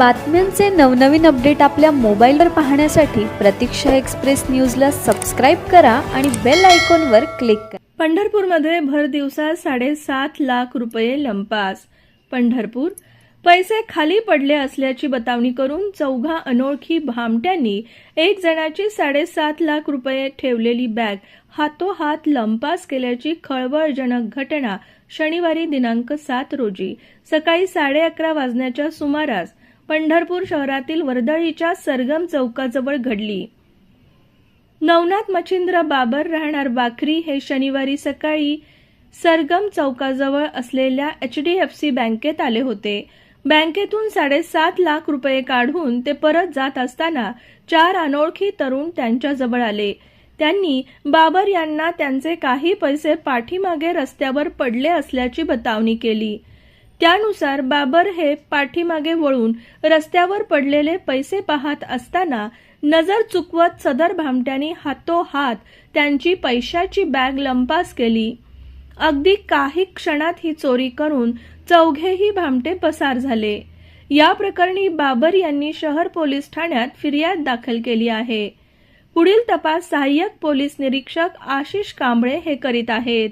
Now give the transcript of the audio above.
बातम्यांचे नवनवीन अपडेट आपल्या मोबाईलवर पाहण्यासाठी प्रतीक्षा एक्सप्रेस न्यूजला सबस्क्राईब करा आणि बेल आयकॉनवर क्लिक करा. पंढरपूरमध्ये भर दिवसात साडेसात लाख रुपये लंपास. पंढरपूर पैसे खाली पडले असल्याची बतावणी करून चौघा अनोळखी भामट्यांनी एक जणाची साडेसात लाख रुपये ठेवलेली बॅग हातोहात लंपास केल्याची खळबळजनक घटना शनिवारी दिनांक सात रोजी सकाळी साडे अकरा वाजण्याच्या सुमारास पंढरपूर शहरातील वर्दळीच्या सरगम चौकाजवळ घडली. नवनाथ मच्छिंद्र बाबर राहणार बाखरी हे शनिवारी सकाळी सरगम चौकाजवळ असलेल्या एच डी एफ सी बँकेत आले होते. बँकेतून साडेसात लाख रुपये काढून ते परत जात असताना चार अनोळखी तरुण त्यांच्याजवळ आले. त्यांनी बाबर यांना त्यांचे काही पैसे पाठीमागे रस्त्यावर पडले असल्याची बतावणी केली. त्यानुसार बाबर हे पाठीमागे वळून रस्त्यावर पडलेले पैसे पाहत असताना नजर चुकवत सदर भामट्यांनी हातोहात त्यांची पैशाची बॅग लंपास केली. अगदी काही क्षणात ही चोरी करून चौघेही भामटे पसार झाले. या प्रकरणी बाबर यांनी शहर पोलीस ठाण्यात फिर्याद दाखल केली आहे. पुढील तपास सहाय्यक पोलीस निरीक्षक आशिष कांबळे हे करीत आहेत.